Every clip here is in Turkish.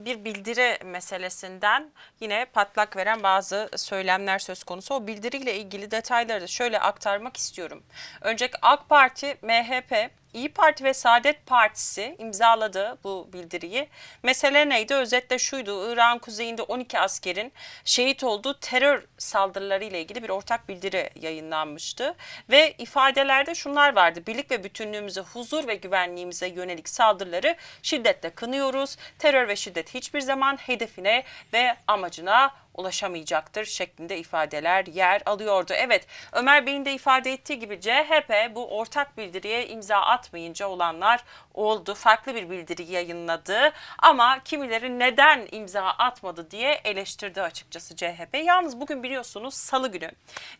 bir bildiri meselesinden yine patlak veren bazı söylemler söz konusu. O bildiriyle ilgili detayları da şöyle aktarmak istiyorum. Önce AK Parti, MHP, İyi Parti ve Saadet Partisi imzaladı bu bildiriyi. Mesele neydi? Özetle şuydu. İran kuzeyinde 12 askerin şehit olduğu terör saldırıları ile ilgili bir ortak bildiri yayınlanmıştı. Ve ifadelerde şunlar vardı. Birlik ve bütünlüğümüze, huzur ve güvenliğimize yönelik saldırıları şiddetle kınıyoruz. Terör ve şiddet hiçbir zaman hedefine ve amacına ulaşamayacaktır şeklinde ifadeler yer alıyordu. Evet Ömer Bey'in de ifade ettiği gibi CHP bu ortak bildiriye imza atmayınca olanlar oldu. Farklı bir bildiri yayınladı ama kimileri neden imza atmadı diye eleştirdi açıkçası CHP. Yalnız bugün biliyorsunuz salı günü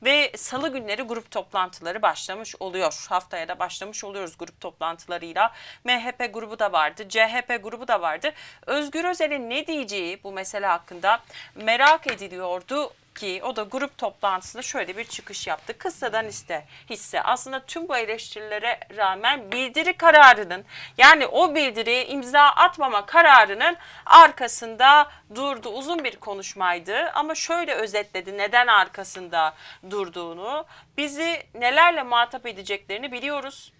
ve salı günleri grup toplantıları başlamış oluyor. Haftaya da başlamış oluyoruz grup toplantılarıyla. MHP grubu da vardı, CHP grubu da vardı. Özgür Özel'in ne diyeceği bu mesele hakkında merak ediliyordu ki o da grup toplantısında şöyle bir çıkış yaptı. Kıssadan iste, hisse aslında tüm bu eleştirilere rağmen bildiri kararının yani o bildiriye imza atmama kararının arkasında durdu. Uzun bir konuşmaydı ama şöyle özetledi neden arkasında durduğunu. Bizi nelerle muhatap edeceklerini biliyoruz.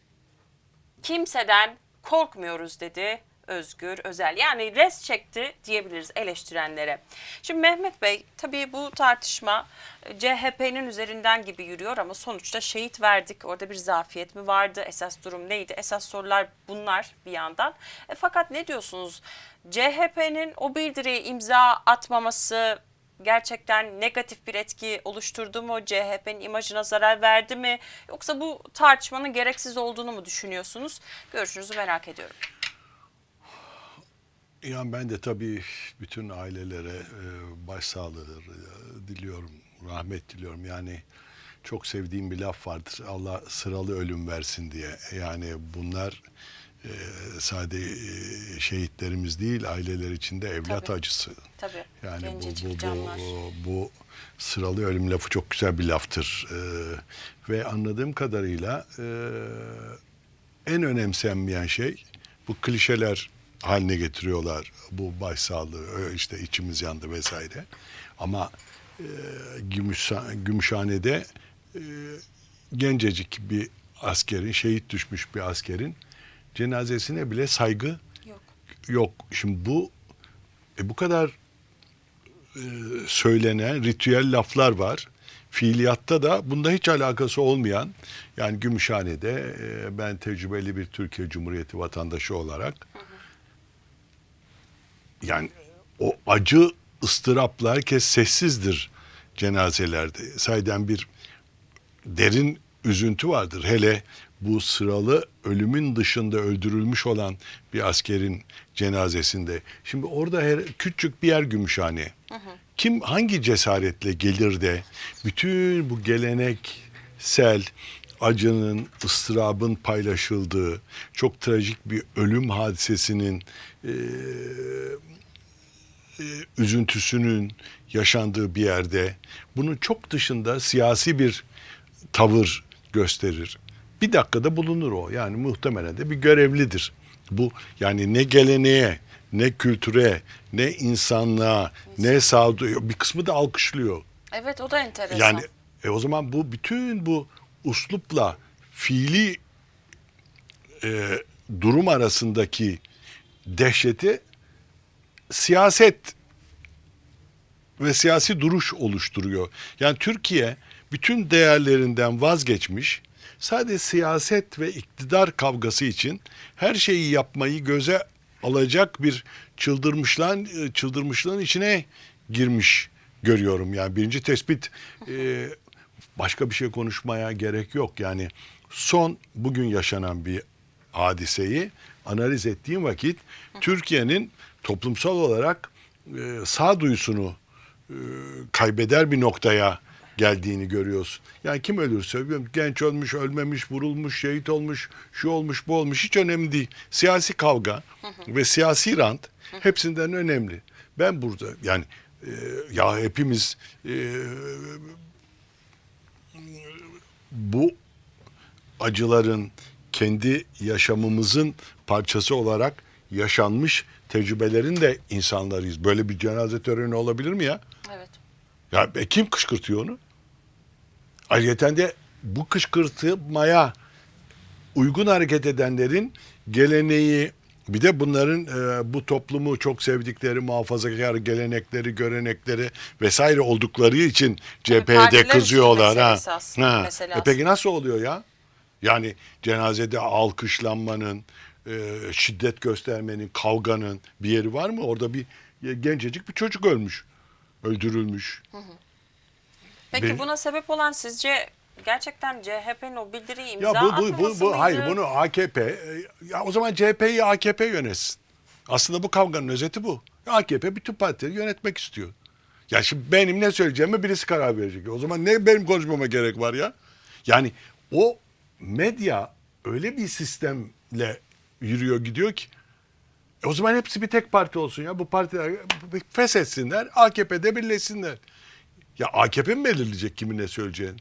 Kimseden korkmuyoruz dedi Özgür Özel. Yani res çekti diyebiliriz eleştirenlere. Şimdi Mehmet Bey tabii bu tartışma e, CHP'nin üzerinden gibi yürüyor ama sonuçta şehit verdik. Orada bir zafiyet mi vardı? Esas durum neydi? Esas sorular bunlar bir yandan. E, fakat ne diyorsunuz? CHP'nin o bildiriye imza atmaması gerçekten negatif bir etki oluşturdu mu? CHP'nin imajına zarar verdi mi? Yoksa bu tartışmanın gereksiz olduğunu mu düşünüyorsunuz? Görüşünüzü merak ediyorum. Yani ben de tabii bütün ailelere e, başsağlığı e, diliyorum, rahmet diliyorum. Yani çok sevdiğim bir laf vardır. Allah sıralı ölüm versin diye. Yani bunlar e, sadece şehitlerimiz değil, aileler için de evlat Tabii. acısı. Tabii. Yani bu, gencecik bu, bu, canlar. bu, bu sıralı ölüm lafı çok güzel bir laftır. E, ve anladığım kadarıyla e, en önemsenmeyen şey bu klişeler haline getiriyorlar. Bu başsağlığı, işte içimiz yandı vesaire. Ama e, Gümüşha- Gümüşhane'de e, gencecik bir askerin, şehit düşmüş bir askerin cenazesine bile saygı Yok. yok. Şimdi bu e, bu kadar e, söylenen ritüel laflar var. Fiiliyatta da bunda hiç alakası olmayan yani Gümüşhane'de e, ben tecrübeli bir Türkiye Cumhuriyeti vatandaşı olarak yani o acı ıstırapla herkes sessizdir cenazelerde. Sayeden bir derin üzüntü vardır. Hele bu sıralı ölümün dışında öldürülmüş olan bir askerin cenazesinde. Şimdi orada her, küçük bir yer Gümüşhane. Kim hangi cesaretle gelir de bütün bu geleneksel acının, ıstırabın paylaşıldığı, çok trajik bir ölüm hadisesinin e, üzüntüsünün yaşandığı bir yerde bunun çok dışında siyasi bir tavır gösterir. Bir dakikada bulunur o. Yani muhtemelen de bir görevlidir. Bu yani ne geleneğe, ne kültüre, ne insanlığa, ne sağduyu bir kısmı da alkışlıyor. Evet o da enteresan. Yani e, o zaman bu bütün bu uslupla fiili e, durum arasındaki dehşeti siyaset ve siyasi duruş oluşturuyor. Yani Türkiye bütün değerlerinden vazgeçmiş, sadece siyaset ve iktidar kavgası için her şeyi yapmayı göze alacak bir çıldırmışlığın çıldırmışlığın içine girmiş görüyorum. Yani birinci tespit e, başka bir şey konuşmaya gerek yok. Yani son bugün yaşanan bir hadiseyi analiz ettiğim vakit Türkiye'nin toplumsal olarak e, sağduyusunu e, kaybeder bir noktaya geldiğini görüyoruz. Yani kim ölürse genç ölmüş, ölmemiş, vurulmuş, şehit olmuş, şu olmuş, bu olmuş hiç önemli değil. Siyasi kavga ve siyasi rant hepsinden önemli. Ben burada yani e, ya hepimiz e, bu acıların kendi yaşamımızın parçası olarak yaşanmış tecrübelerin de insanlarıyız. Böyle bir cenaze töreni olabilir mi ya? Evet. Ya e, kim kışkırtıyor onu? Ayrıca de bu kışkırtmaya uygun hareket edenlerin geleneği bir de bunların e, bu toplumu çok sevdikleri muhafazakar gelenekleri, görenekleri vesaire oldukları için CHP'ye de partiler üstü kızıyorlar. Ha. meselesi aslında, Ha. E peki nasıl oluyor ya? Yani cenazede alkışlanmanın, e, şiddet göstermenin, kavganın bir yeri var mı? Orada bir gencecik bir çocuk ölmüş, öldürülmüş. Peki Bir- buna sebep olan sizce gerçekten CHP'nin o bildiriyi imza Ya bu bu bu, bu mıydı? hayır bunu AKP e, ya o zaman CHP'yi AKP yönetsin. Aslında bu kavganın özeti bu. AKP bütün partileri yönetmek istiyor. Ya şimdi benim ne söyleyeceğime birisi karar verecek. O zaman ne benim konuşmama gerek var ya? Yani o medya öyle bir sistemle yürüyor gidiyor ki e o zaman hepsi bir tek parti olsun ya. Bu partiler feshetsinler, AKP'de birleşsinler. Ya AKP mi belirleyecek kimin ne söyleyeceğini?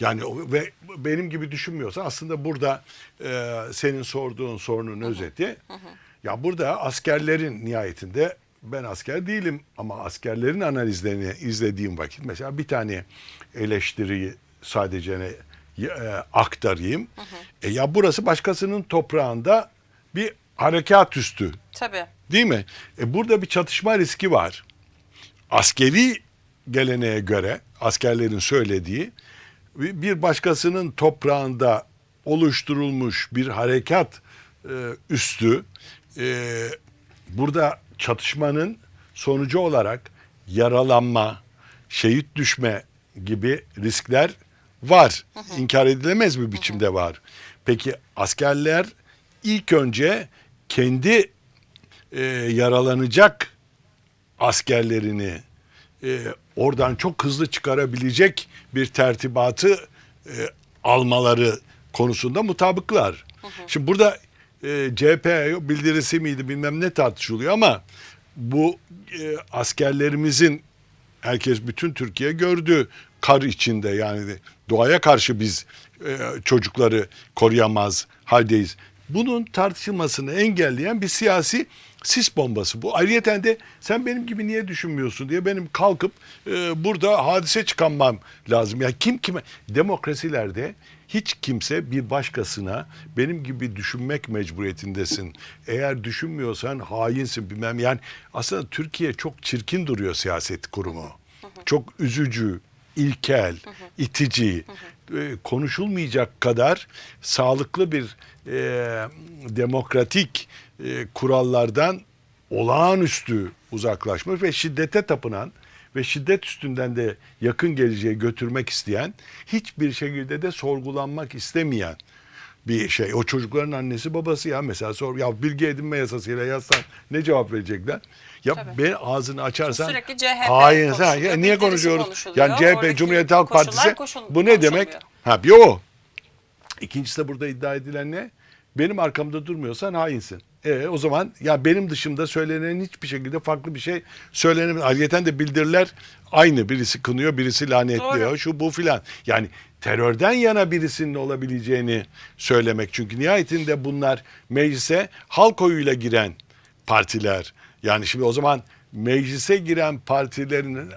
Yani o- ve benim gibi düşünmüyorsa aslında burada e, senin sorduğun sorunun özeti. Ya burada askerlerin nihayetinde ben asker değilim ama askerlerin analizlerini izlediğim vakit mesela bir tane eleştiriyi sadece ne, e, aktarayım. E, ya burası başkasının toprağında bir harekat üstü Tabii. değil mi? E, burada bir çatışma riski var. Askeri geleneğe göre askerlerin söylediği bir başkasının toprağında oluşturulmuş bir harekat e, üstü e, burada çatışmanın sonucu olarak yaralanma, şehit düşme gibi riskler var. İnkar edilemez bir biçimde var. Peki askerler ilk önce kendi e, yaralanacak askerlerini e, oradan çok hızlı çıkarabilecek bir tertibatı e, almaları konusunda mutabıklar. Şimdi burada e, CHP bildirisi miydi bilmem ne tartışılıyor ama bu e, askerlerimizin herkes bütün Türkiye gördü kar içinde yani doğaya karşı biz e, çocukları koruyamaz haldeyiz. Bunun tartışılmasını engelleyen bir siyasi sis bombası bu. Ayrıca de sen benim gibi niye düşünmüyorsun diye benim kalkıp e, burada hadise çıkanmam lazım. Yani kim kime demokrasilerde hiç kimse bir başkasına benim gibi düşünmek mecburiyetindesin. Eğer düşünmüyorsan hainsin bilmem. Yani aslında Türkiye çok çirkin duruyor siyaset kurumu. Çok üzücü, ilkel, itici, e, konuşulmayacak kadar sağlıklı bir e, demokratik e, kurallardan olağanüstü uzaklaşmış ve şiddete tapınan ve şiddet üstünden de yakın geleceğe götürmek isteyen, hiçbir şekilde de sorgulanmak istemeyen bir şey. O çocukların annesi babası ya mesela sor ya bilgi edinme yasasıyla yazsan ne cevap verecekler? Ya Tabii. ben ağzını açarsan Sürekli CHP hayır sen niye konuşuyoruz? Yani CHP Oradaki Cumhuriyet Halk koşullar Partisi koşul- bu ne demek? Ha bir o. İkincisi de burada iddia edilen ne? Benim arkamda durmuyorsan hainsin. E, o zaman ya benim dışımda söylenen hiçbir şekilde farklı bir şey söylenemez. Ayrıca de bildiriler aynı. Birisi kınıyor, birisi lanetliyor. Doğru. Şu bu filan. Yani terörden yana birisinin olabileceğini söylemek. Çünkü nihayetinde bunlar meclise halk oyuyla giren partiler. Yani şimdi o zaman meclise giren partilerin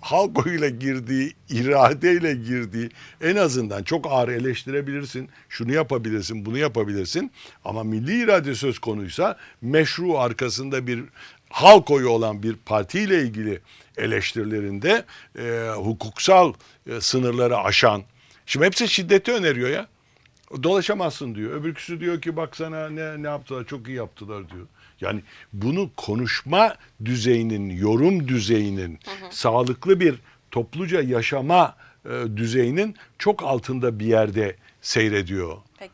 halk oyuyla girdiği, iradeyle girdiği en azından çok ağır eleştirebilirsin. Şunu yapabilirsin, bunu yapabilirsin. Ama milli irade söz konuysa meşru arkasında bir halk oyu olan bir partiyle ilgili eleştirilerinde e, hukuksal e, sınırları aşan. Şimdi hepsi şiddeti öneriyor ya. Dolaşamazsın diyor. Öbürküsü diyor ki baksana ne ne yaptılar çok iyi yaptılar diyor. Yani bunu konuşma düzeyinin, yorum düzeyinin, sağlıklı bir topluca yaşama e, düzeyinin çok altında bir yerde seyrediyor. Peki.